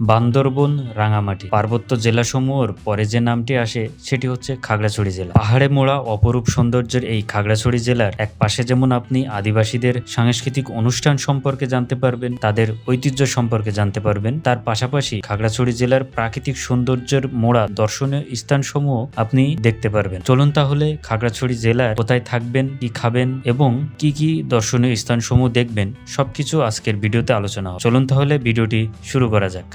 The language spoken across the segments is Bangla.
বান্দরবন, রাঙামাটি। পার্বত্য জেলাসমূহের পরে যে নামটি আসে, সেটি হচ্ছে খাগড়াছড়ি জেলা। পাহাড়ে মোড়া অপরূপ সৌন্দর্যের এই খাগড়াছড়ি জেলার এক পাশে যেমন আপনি আদিবাসীদের সাংস্কৃতিক অনুষ্ঠান সম্পর্কে জানতে পারবেন, তাদের ঐতিহ্য সম্পর্কে জানতে পারবেন, তার পাশাপাশি খাগড়াছড়ি জেলার প্রাকৃতিক সৌন্দর্যের মোড়া দর্শনীয় স্থানসমূহ আপনি দেখতে পারবেন। চলুন তাহলে খাগড়াছড়ি জেলার কোথায় থাকবেন, কি খাবেন এবং কি কি দর্শনীয় স্থানসমূহ দেখবেন, সবকিছু আজকের ভিডিওতে আলোচনা হবে। চলুন তাহলে ভিডিওটি শুরু করা যাক।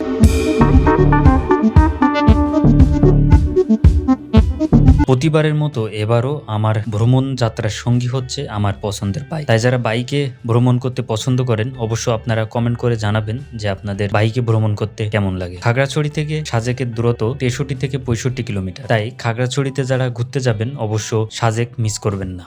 প্রতিবারের মতো এবারও আমার ভ্রমণ যাত্রার সঙ্গী হচ্ছে আমার পছন্দের বাইক তাই যারা বাইকে ভ্রমণ করতে পছন্দ করেন, অবশ্য আপনারা কমেন্ট করে জানাবেন যে আপনাদের বাইকে ভ্রমণ করতে কেমন লাগে। খাগড়াছড়ি থেকে সাজেকের দূরত্ব তেষট্টি থেকে পঁয়ষট্টি কিলোমিটার। তাই খাগড়াছড়িতে যারা ঘুরতে যাবেন, অবশ্য সাজেক মিস করবেন না।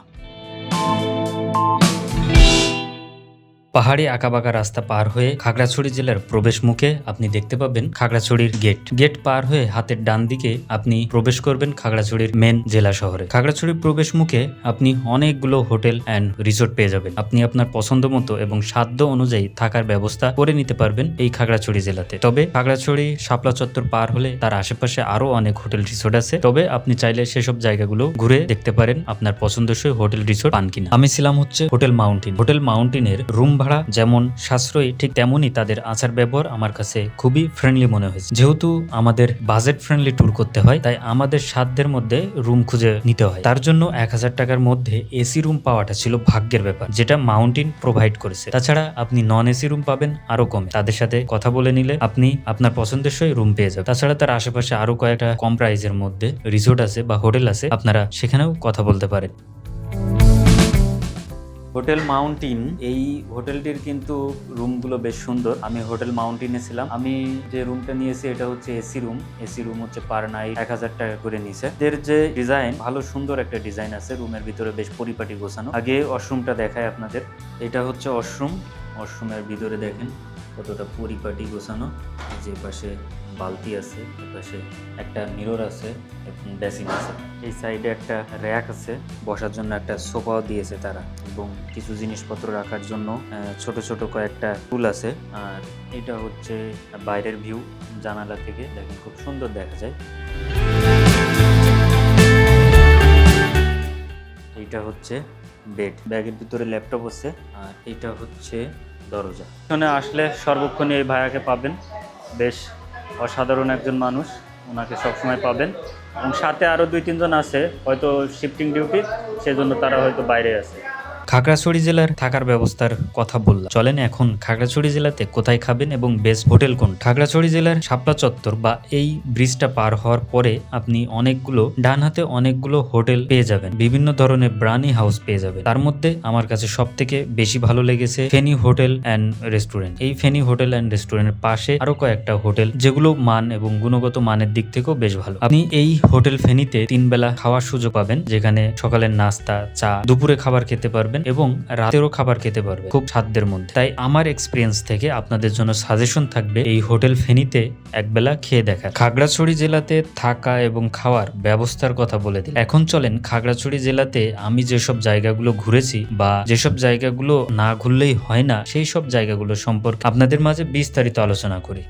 পাহাড়ি আঁকাবাঁকা রাস্তা পার হয়ে খাগড়াছড়ি জেলার প্রবেশ মুখে আপনি দেখতে পাবেন খাগড়াছড়ির গেট। গেট পার হয়ে হাতের ডান দিকে আপনি প্রবেশ করবেন খাগড়াছড়ির মেন জেলা শহরে। খাগড়াছড়ির প্রবেশ মুখে আপনি অনেকগুলো হোটেল অ্যান্ড রিসোর্ট পেয়ে যাবেন। আপনি আপনার পছন্দ মতো এবং সাধ্য অনুযায়ী থাকার ব্যবস্থা করে নিতে পারবেন এই খাগড়াছড়ি জেলাতে। তবে খাগড়াছড়ি শাপলা চত্বর পার হলে তার আশেপাশে আরও অনেক হোটেল রিসোর্ট আছে। তবে আপনি চাইলে সেসব জায়গাগুলো ঘুরে দেখতে পারেন আপনার পছন্দসই হোটেল রিসোর্ট পান কিনা। আমি ছিলাম হচ্ছে হোটেল মাউন্টেন। হোটেল মাউন্টেনের রুম ভাড়া, যেমন সাশ্রয়ী, ঠিক তেমনই তাদের আচার ব্যবহার আমার কাছে খুবই ফ্রেন্ডলি মনে হয়েছে। যেহেতু আমাদের বাজেট ফ্রেন্ডলি ট্যুর করতে হয়, তাই আমাদের সাধ্যের মধ্যে রুম খুঁজে নিতে হয়। তার জন্য এক হাজার টাকার মধ্যে এসি রুম পাওয়াটা ছিল ভাগ্যের ব্যাপার, যেটা মাউন্টেন প্রোভাইড করেছে। তাছাড়া আপনি নন এসি রুম পাবেন আরও কমে। তাদের সাথে কথা বলে নিলে আপনি আপনার পছন্দসই রুম পেয়ে যাবেন। তাছাড়া তার আশেপাশে আরও কয়েকটা কম প্রাইজের মধ্যে রিসোর্ট আছে বা হোটেল আছে, আপনারা সেখানেও কথা বলতে পারেন। হোটেল মাউন্টেন এই হোটেলটির কিন্তু রুমগুলো বেশ সুন্দর। আমি হোটেল মাউন্টেনে ছিলাম। আমি যে রুমটা নিয়েছি, এটা হচ্ছে এসি রুম। এসি রুম হচ্ছে পার নাইট এক হাজার টাকা করে নিছে। এদের যে ডিজাইন, ভালো সুন্দর একটা ডিজাইন আছে। রুমের ভিতরে বেশ পরিপাটি গোছানো। আগে ওয়াশরুমটা দেখায় আপনাদের। এটা হচ্ছে ওয়াশরুম। ওয়াশরুমের ভিতরে দেখেন কতটা পরিপাটি গোছানো। যে পাশে বালতি আছে পাশে একটা মিরর আছে এবং বেসিন আছে। এই সাইডে একটা র্যাক আছে, বসার জন্য একটা সোফাও দিয়েছে তারা এবং কিছু জিনিসপত্র রাখার জন্য ছোট ছোট কয়েকটা টুল আছে। আর এটা হচ্ছে বাইরের ভিউ জানালা থেকে, দেখেন খুব সুন্দর দেখা যায়। এটা হচ্ছে বেড ব্যাগের ভিতরে ল্যাপটপ আছে, আর এটা হচ্ছে দরজা। এখানে আসলে সর্বক্ষণ এই ভাইয়াকে পাবেন, বেশ অসাধারণ একজন মানুষ, ওনাকে সবসময় পাবেন। এবং সাথে আরও দুই, তিনজন আছে, হয়তো শিফটিং ডিউটি সেজন্য তারা হয়তো বাইরে আছে। খাগড়াছড়ি জেলার থাকার ব্যবস্থার কথা বললাম। চলেন এখন খাগড়াছড়ি জেলাতে কোথায় খাবেন এবং বেস্ট হোটেল কোন খাগড়াছড়ি জেলার শাপলা চত্বর বা এই ব্রিজটা পার হওয়ার পরে আপনি অনেকগুলো, ডান হাতে অনেকগুলো হোটেল পেয়ে যাবেন। বিভিন্ন ধরনের ব্রানি হাউস পেয়ে যাবেন। তার মধ্যে আমার কাছে সব থেকে বেশি ভালো লেগেছে ফেনি হোটেল অ্যান্ড রেস্টুরেন্ট। এই ফেনি হোটেল অ্যান্ড রেস্টুরেন্টের পাশে আরও কয়েকটা হোটেল, যেগুলো মান এবং গুণগত মানের দিক থেকেও বেশ ভালো। আপনি এই হোটেল ফেনিতে তিন বেলা খাওয়ার সুযোগ পাবেন, যেখানে সকালের নাস্তা, চা, দুপুরে খাবার খেতে পারবেন। এবং রাতেরও খাবার খেতে পারবেন খুব সাধ্যের মধ্যে। তাই আমার এক্সপিরিয়েন্স থেকে আপনাদের জন্য সাজেশন থাকবে এই হোটেল ফেনিতে একবেলা খেয়ে দেখা। খাগড়াছড়ি জেলাতে থাকা এবং খাওয়ার ব্যবস্থার কথা বলে দিই এখন চলেন খাগড়াছড়ি জেলাতে আমি যেসব জায়গাগুলো ঘুরেছি বা যেসব জায়গাগুলো না ঘুরলেই হয় না, সেই সব জায়গাগুলো সম্পর্কে আপনাদের মাঝে বিস্তারিত আলোচনা করি।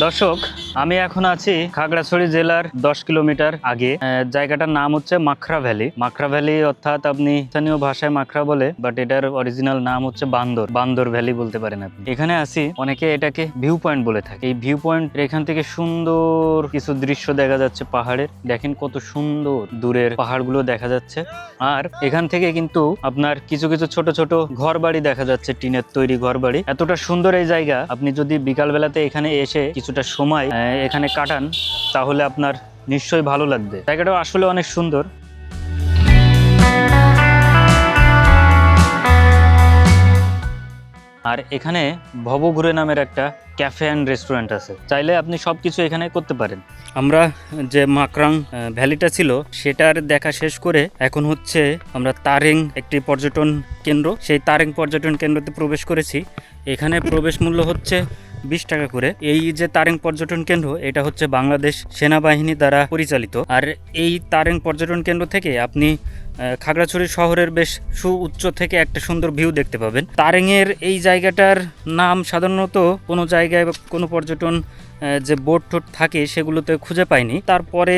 দর্শক আমি এখন আছি খাগড়াছড়ি জেলার দশ কিলোমিটার আগে। জায়গাটার নাম হচ্ছে মাখরা ভ্যালি। মাখরা ভ্যালি অর্থাৎ আপনি স্থানীয় ভাষায় মাখরা বলে বাট এটার অরিজিনাল নাম হচ্ছে বান্দর। বান্দর ভ্যালি বলতে পারেন আপনি। এখানে আছি, অনেকে এটাকে ভিউ পয়েন্ট বলে থাকে। এই ভিউ পয়েন্ট এখান থেকে সুন্দর কিছু দৃশ্য দেখা যাচ্ছে পাহাড়ের। দেখেন কত সুন্দর দূরের পাহাড়গুলো দেখা যাচ্ছে। আর এখান থেকে কিন্তু আপনার কিছু কিছু ছোট ছোট ঘর বাড়ি দেখা যাচ্ছে, টিনের তৈরি ঘর বাড়ি এতটা সুন্দর এই জায়গা, আপনি যদি বিকাল বেলাতে এখানে এসে কিছুটা সময় এখানে কাটান, তাহলে আপনার নিশ্চয়ই ভালো লাগবে। জায়গাটা আসলে অনেক সুন্দর। আর এখানে ভবঘুরে নামের একটা ক্যাফে অ্যান্ড রেস্টুরেন্ট আছে। চাইলে আপনি সব কিছু এখানে করতে পারেন। আমরা যে মাকরাং ভ্যালিটা ছিল, সেটার দেখা শেষ করে এখন হচ্ছে আমরা তারেং একটি পর্যটন কেন্দ্র। সেই তারেং পর্যটন কেন্দ্রতে প্রবেশ করেছি। এখানে প্রবেশ মূল্য হচ্ছে বিশ টাকা করে। এই যে তারেং পর্যটন কেন্দ্র, এটা হচ্ছে বাংলাদেশ সেনাবাহিনী দ্বারা পরিচালিত। আর এই তারেং পর্যটন কেন্দ্র থেকে আপনি খাগড়াছড়ি শহরের বেশ সু উচ্চ থেকে একটা সুন্দর ভিউ দেখতে পাবেন। তারেংয়ের এই জায়গাটার নাম সাধারণত কোনো জায়গায় কোনো পর্যটন যে বোট টোট থাকে সেগুলোতে খুঁজে পাইনি। তারপরে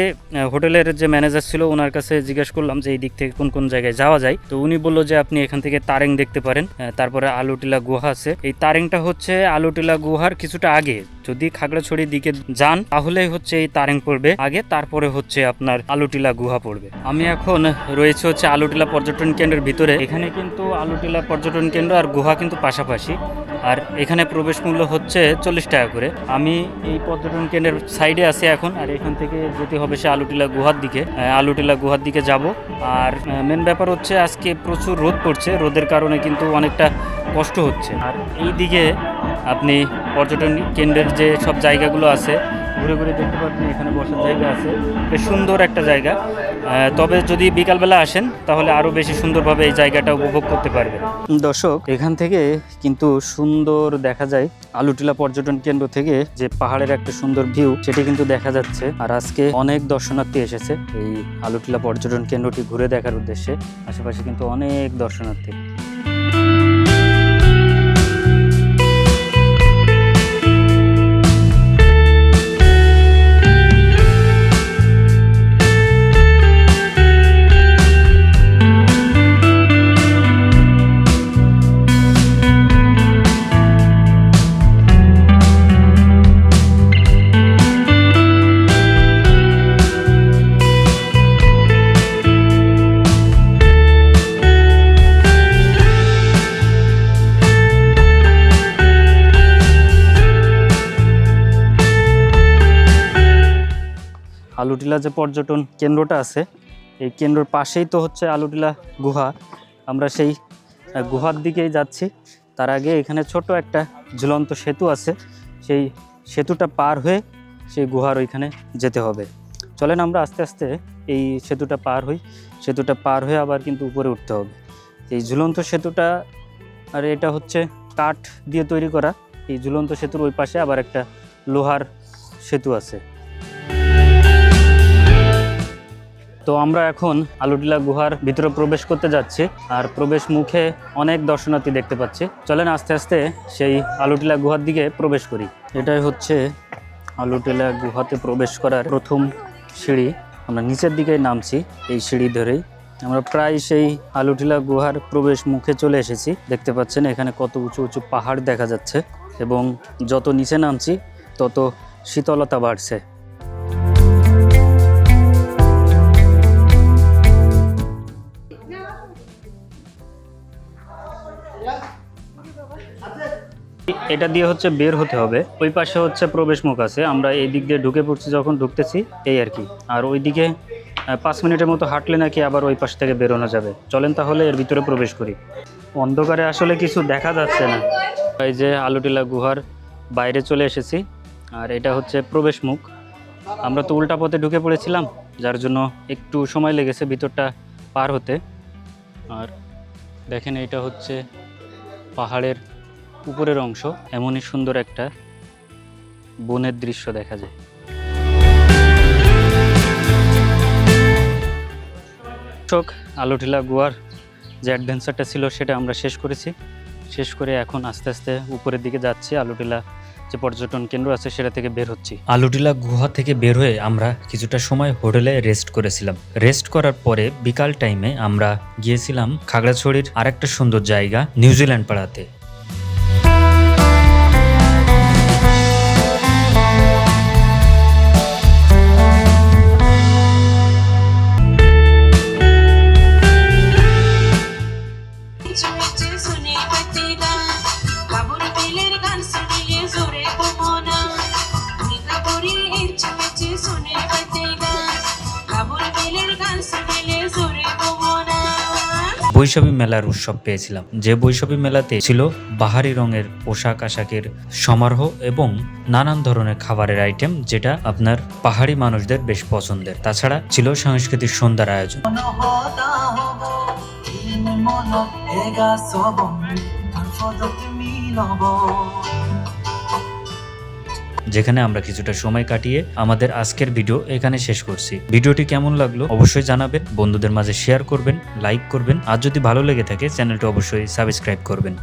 হোটেলের যে ম্যানেজার ছিল, ওনার কাছে জিজ্ঞেস করলাম যে এই দিক থেকে কোন কোন জায়গায় যাওয়া যায়। তো উনি বলল যে আপনি এখান থেকে তারেং দেখতে পারেন। তারপরে আলুটিলা গুহা আছে। এই তারেংটা হচ্ছে আলুটিলা গুহার কিছুটা আগে। যদি খাগড়াছড়ির দিকে যান, তাহলেই হচ্ছে এই তারেং পড়বে আগে। তারপরে হচ্ছে আপনার আলুটিলা গুহা পড়বে। আমি এখন রয়েছে হচ্ছে আলুটিলা পর্যটন কেন্দ্রের ভিতরে। এখানে কিন্তু আলুটিলা পর্যটন কেন্দ্র আর গুহা কিন্তু পাশাপাশি। আর এখানে প্রবেশ মূল্য হচ্ছে চল্লিশ টাকা করে। আমি এই পর্যটন কেন্দ্রের সাইডে আছে এখন, আর এখান থেকে যেতে হবে সে আলুটিলা গুহার দিকে। আলু আলুটিলা গুহার দিকে যাব। আর মেন ব্যাপার হচ্ছে আজকে প্রচুর রোদ পড়ছে। রোদের কারণে কিন্তু অনেকটা কষ্ট হচ্ছে। আর এই দিকে আপনি পর্যটন কেন্দ্রের যে সব জায়গাগুলো আছে ঘুরে ঘুরে দেখতে পাচ্ছেন এখানে বসার জায়গা আছে। বেশ সুন্দর একটা জায়গা। তবে যদি বিকালবেলা আসেন, তাহলে আরও বেশি সুন্দরভাবে এই জায়গাটা উপভোগ করতে পারবেন। দর্শক, এখান থেকে কিন্তু সুন্দর দেখা যায় আলুটিলা পর্যটন কেন্দ্র থেকে যে পাহাড়ের একটা সুন্দর ভিউ, সেটি কিন্তু দেখা যাচ্ছে। আর আজকে অনেক দর্শনার্থী এসেছে এই আলুটিলা পর্যটন কেন্দ্রটি ঘুরে দেখার উদ্দেশ্যে। আশেপাশে কিন্তু অনেক দর্শনার্থী। আলুটিলা যে পর্যটন কেন্দ্রটা আছে, এই কেন্দ্রর পাশেই তো হচ্ছে আলুটিলা গুহা। আমরা সেই গুহার দিকেই যাচ্ছি। তার আগে এখানে ছোট একটা ঝুলন্ত সেতু আছে। সেই সেতুটা পার হয়ে সেই গুহার ওইখানে যেতে হবে। চলেন আমরা আস্তে আস্তে এই সেতুটা পার হই। সেতুটা পার হয়ে আবার কিন্তু উপরে উঠতে হবে। এই ঝুলন্ত সেতুটা, আর এটা হচ্ছে কাঠ দিয়ে তৈরি করা। এই ঝুলন্ত সেতুর ওই পাশে আবার একটা লোহার সেতু আছে। তো আমরা এখন আলুটিলা গুহার ভিতরে প্রবেশ করতে যাচ্ছি আর প্রবেশ মুখে অনেক দর্শনার্থী দেখতে পাচ্ছি। চলেন আস্তে আস্তে সেই আলুটিলা গুহার দিকে প্রবেশ করি। এটাই হচ্ছে আলুটিলা গুহাতে প্রবেশ করার প্রথম সিঁড়ি। আমরা নিচের দিকে নামছি এই সিঁড়ি ধরেই। আমরা প্রায় সেই আলুটিলা গুহার প্রবেশ মুখে চলে এসেছি। দেখতে পাচ্ছেন এখানে কত উঁচু উঁচু পাহাড় দেখা যাচ্ছে এবং যত নিচে নামছি, তত শীতলতা বাড়ছে। এটা দিয়ে হচ্ছে বের হতে হবে। ওই পাশে হচ্ছে প্রবেশ মুখ আছে। আমরা এই দিক দিয়ে ঢুকে পড়ছি যখন ঢুকতেছি, এই আর কি। আর ওই দিকে পাঁচ মিনিটের মতো হাঁটলে নাকি আবার ওই পাশ থেকে বেরোনো যাবে। চলেন তাহলে এর ভিতরে প্রবেশ করি। অন্ধকারে আসলে কিছু দেখা যাচ্ছে না। এই যে আলুটিলা গুহার বাইরে চলে এসেছি। আর এটা হচ্ছে প্রবেশ মুখ। আমরা তো উল্টা পথে ঢুকে পড়েছিলাম, যার জন্য একটু সময় লেগেছে ভিতরটা পার হতে। আর দেখেন এটা হচ্ছে পাহাড়ের উপরের অংশ এমনই সুন্দর একটা বনের দৃশ্য দেখা যায়। চোখ আলোটিলা গোয়ার যে অ্যাডভেঞ্চারটা ছিল সেটা আমরা শেষ করেছি। শেষ করে এখন আস্তে আস্তে উপরের দিকে যাচ্ছি। আলোটিলা যে পর্যটন কেন্দ্র আছে সেটা থেকে বের হচ্ছি। আলুটিলা গুহা থেকে বের হয়ে আমরা কিছুটা সময় হোটেলে রেস্ট করেছিলাম। রেস্ট করার পরে বিকাল টাইমে আমরা গিয়েছিলাম খাগড়াছড়ির আরেকটা সুন্দর জায়গা নিউজিল্যান্ড পাড়াতে। বৈশাখী মেলার উৎসব পেয়েছিলাম। যে বৈশাখী মেলাতে ছিল বাহারি রঙের পোশাক আশাকের সমারোহ এবং নানান ধরনের খাবারের আইটেম যেটা আপনার পাহাড়ি মানুষদের বেশ পছন্দের। তাছাড়া ছিল সাংস্কৃতিক সন্ধ্যার আয়োজন। যেখানে আমরা কিছুটা সময় কাটিয়ে আমাদের আজকের ভিডিও এখানে শেষ করছি। ভিডিওটি কেমন লাগল অবশ্যই জানাবেন, বন্ধুদের মাঝে শেয়ার করবেন লাইক করবেন। আর যদি ভালো লেগে থাকে চ্যানেলটি অবশ্যই সাবস্ক্রাইব করবেন।